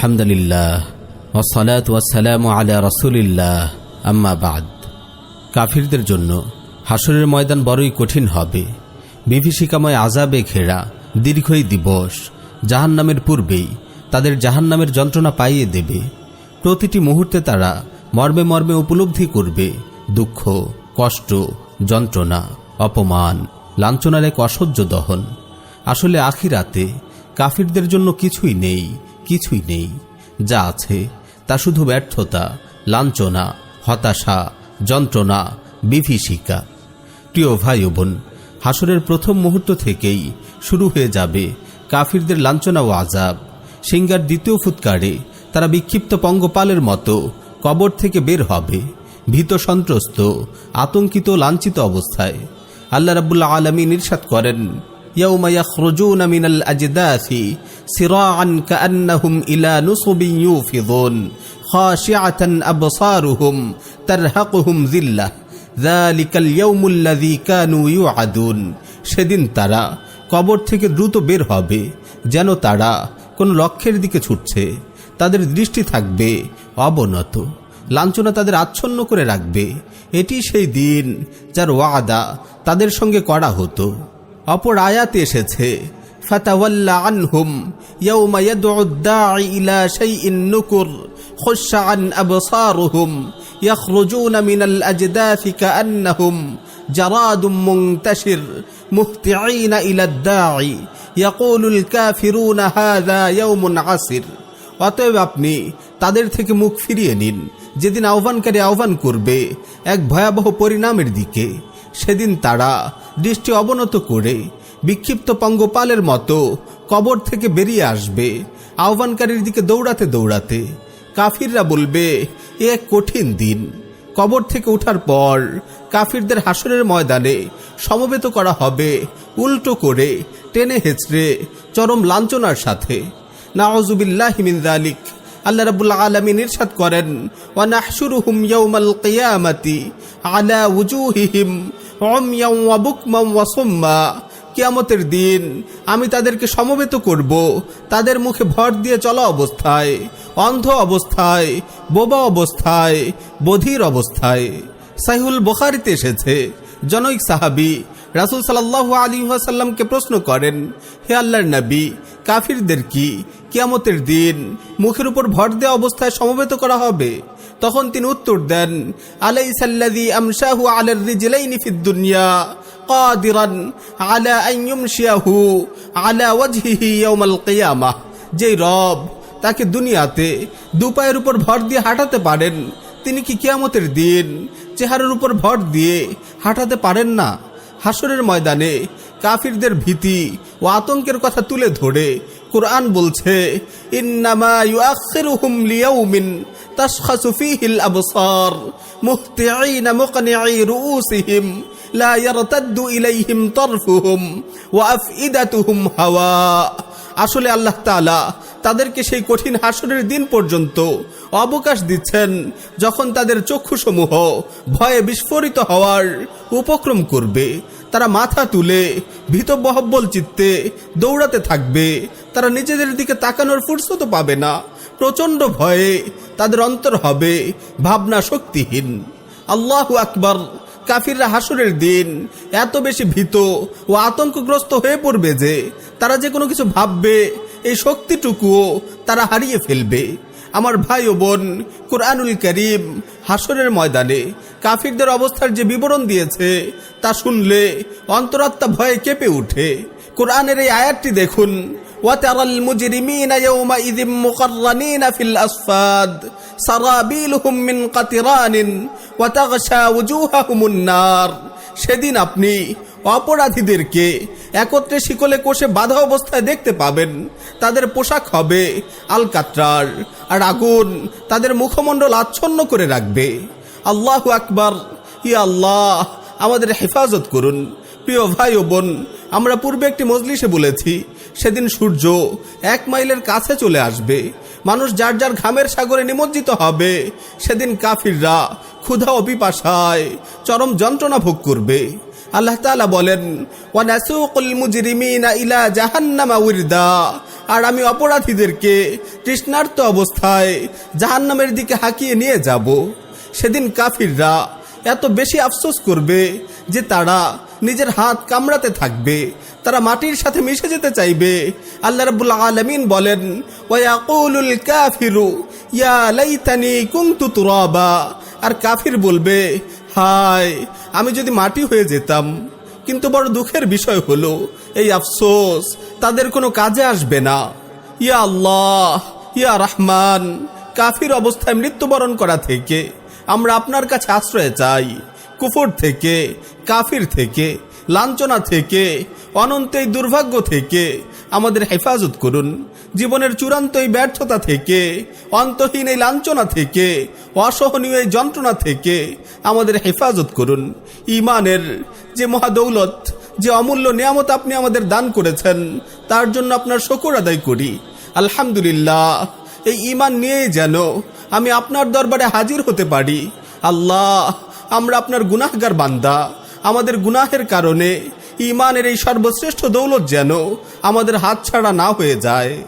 আলহামদুলিল্লাহ আলা বাদ। কাফিরদের জন্য হাসরের ময়দান বড়ই কঠিন হবে। বিভীষিকাময় আজাবে ঘেরা, দীর্ঘই দিবস জাহান নামের পূর্বেই তাদের জাহান নামের যন্ত্রণা পাইয়ে দেবে। প্রতিটি মুহূর্তে তারা মর্মে মর্মে উপলব্ধি করবে দুঃখ, কষ্ট, যন্ত্রণা, অপমান, লাঞ্ছনার এক অসহ্য দহন। আসলে আখিরাতে কাফিরদের জন্য কিছুই নেই কিছুই নেই। যা আছে তা শুধু ব্যর্থতা, লাঞ্ছনা, হতাশা, যন্ত্রণা, বিভীষিকা। প্রিয় ভাই বোন হাসরের প্রথম মুহূর্ত থেকেই শুরু হয়ে যাবে কাফিরদের লাঞ্ছনা ও আজাব সিঙ্গার দ্বিতীয় ফুৎকারে তারা বিক্ষিপ্ত পঙ্গপালের মতো কবর থেকে বের হবে, ভীত সন্ত্রস্ত, আতঙ্কিত, লাঞ্ছিত অবস্থায়। আল্লাহ রাবুল্লাহ আলমী নির্সাদ করেন يوم يخرجون من الأجداث سراعا كأنهم إلى نصب يوفضون خاشعة أبصارهم ترهقهم ذلة ذلك اليوم الذي كانوا يوعدون সেদিন তারা কবর থেকে দ্রুত বের হবে যেন তারা কোন লক্ষ্যের দিকে ছুটছে তাদের দৃষ্টি থাকবে অবনত লাঞ্ছনা তাদের আচ্ছন্ন করে রাখবে এটি সেই দিন যার ওয়াদা তাদের সঙ্গে করা হতো অপর আয়াতে এসেছে ফাতাওয়াল্লা আনহুম ইয়াউমা ইয়াদউ আদ-দাঈ ইলা শাইইন নুকুর খুশআন আবসারুহুম يخرجون من الأجداث كأنهم جراد منتشر مهطعين إلى الداعي يقول الكافرون هذا يوم عسر অতএব আপনি তাদের থেকে মুখ ফিরিয়ে নিন যেদিন আহ্বানকারী আহ্বান করবে এক ভয়াবহ পরিণামের দিকে সেদিন তারা দৃষ্টি অবনত করে বিক্ষিপ্ত পঙ্গপালের মতো কবর থেকে বেরিয়ে আসবে। আহ্বানকারীর দিকে দৌড়াতে দৌড়াতে কাফিররা বলবে, এ এক কঠিন দিন। কবর থেকে ওঠার পর কাফিরদের হাসরের ময়দানে সমবেত করা হবে। উল্টো করে টেনে হেঁচড়ে চরম লাঞ্ছনার সাথে। নাওজুবিল্লাহ যালিক। আল্লাহ রাব্বুল আলামিন ইরশাদ করেন, ওয়া নাহশুরুহুম ইয়াওমাল কিয়ামাতি আলা উজুহিহিম কিয়ামতের দিন আমি তাদেরকে সমবেত করব। তাদের মুখে ভর দিয়ে চলা অবস্থায়, অন্ধ অবস্থায়, বোবা অবস্থায়, বধির অবস্থায়। সাইহুল বুখারীতে এসেছে। জনৈক সাহাবী রাসূল সাল্লাল্লাহু আলী ওয়াসাল্লামকে প্রশ্ন করেন, হে আল্লাহর নবী, কাফিরদের কি কিয়ামতের দিন মুখের উপর ভর দেওয়া অবস্থায় সমবেত করা হবে? তখন তিনি উত্তর দেন আমশাহু আলার আলা আলা যে রব তাকে দুনিয়াতে দুপায়ের উপর ভর দিয়ে হাঁটাতে পারেন, তিনি কি কিয়ামতের দিন চেহারার উপর ভর দিয়ে হাঁটাতে পারেন না? হাসরের ময়দানে কাফিরদের ভীতি ও আতঙ্কের কথা তুলে ধরে কোরআন বলছে আসলে আল্লাহ তাআলা তাদেরকে সেই কঠিন হাসরের দিন পর্যন্ত অবকাশ দিচ্ছেন যখন তাদের চক্ষুসমূহ ভয়ে বিস্ফোরিত হওয়ার উপক্রম করবে। তারা মাথা তুলে ভীতবহব্বল চিত্তে দৌড়াতে থাকবে। তারা নিজেদের দিকে তাকানোর ফুরসত পাবে না। প্রচণ্ড ভয়ে তাদের অন্তর হবে ভাবনা শক্তিহীন। আল্লাহ আকবর, কাফিররা হাসুরের দিন এত বেশি ভীত ও আতঙ্কগ্রস্ত হয়ে পড়বে যে, তারা যে কোনো কিছু ভাববে, এই শক্তিটুকুও তারা হারিয়ে ফেলবে। আমার ভাই ও বোন, কোরআনুল করিম হাসরের ময়দানে। কাফিরদের অবস্থার যে বিবরণ দিয়েছে, তা শুনলে অন্তরাত্মা ভয়ে কেঁপে উঠে। কোরআনের এই আয়াতটি দেখুন وترى المجرمين يومئذ مقرنين في الأصفاد سرابيلهم من قطران وتغشى وجوههم النار সেদিন আপনি অপরাধীদেরকে একত্রে শিকলে কোষে বাধা অবস্থায় দেখতে পাবেন তাদের পোশাক হবে আলকাত্রার আর আগুন তাদের মুখমণ্ডল আচ্ছন্ন করে রাখবে আল্লাহ আকবার ই আল্লাহ আমাদের হেফাজত করুন প্রিয় ভাই ও বোন, আমরা পূর্বে একটি মজলিসে বলেছি, সেদিন সূর্য এক মাইলের কাছে চলে আসবে। মানুষ যার যার ঘামের সাগরে নিমজ্জিত হবে, সেদিন কাফিররা ক্ষুধা ও পিপাসায় চরম যন্ত্রণা ভোগ করবে। আল্লাহ তাআলা বলেন ইলা জাহান্নামা আর আমি অপরাধীদেরকে তৃষ্ণার্ত অবস্থায় জাহান্নামের দিকে হাঁকিয়ে নিয়ে যাব। সেদিন কাফিররা এত বেশি আফসোস করবে যে তারা নিজের হাত কামড়াতে থাকবে, তারা মাটির সাথে মিশে যেতে চাইবে। আল্লাহ রাব্বুল আলামিন বলেন কাফিরু, ইয়া লাইতানি আর কাফির বলবে, হায়, আমি যদি মাটি হয়ে যেতাম, কিন্তু বড় দুঃখের বিষয় হলো, এই আফসোস তাদের কোনো কাজে আসবে না। ইয়া আল্লাহ, ইয়া রহমান, কাফির অবস্থায় মৃত্যুবরণ করা থেকে আমরা আপনার কাছে আশ্রয় চাই। কুফর থেকে, কাফির থেকে, লাঞ্ছনা থেকে অনন্ত এই দুর্ভাগ্য থেকে আমাদের হেফাজত করুন। জীবনের চূড়ান্ত এই ব্যর্থতা থেকে, অন্তহীন এই লাঞ্ছনা থেকে, অসহনীয় এই যন্ত্রণা থেকে আমাদের হেফাজত করুন। ইমানের যে মহাদৌলত, যে অমূল্য নিয়ামত আপনি আমাদের দান করেছেন, তার জন্য আপনার শকর আদায় করি। আলহামদুলিল্লাহ, এই ইমান নিয়েই যেন আমি আপনার দরবারে হাজির হতে পারি। আল্লাহ, আমরা আপনার গুনাহগার বান্দা। আমাদের গুনাহের কারণে ইমানের এই সর্বশ্রেষ্ঠ দৌলত যেন আমাদের হাত ছাড়া না হয়ে যায়।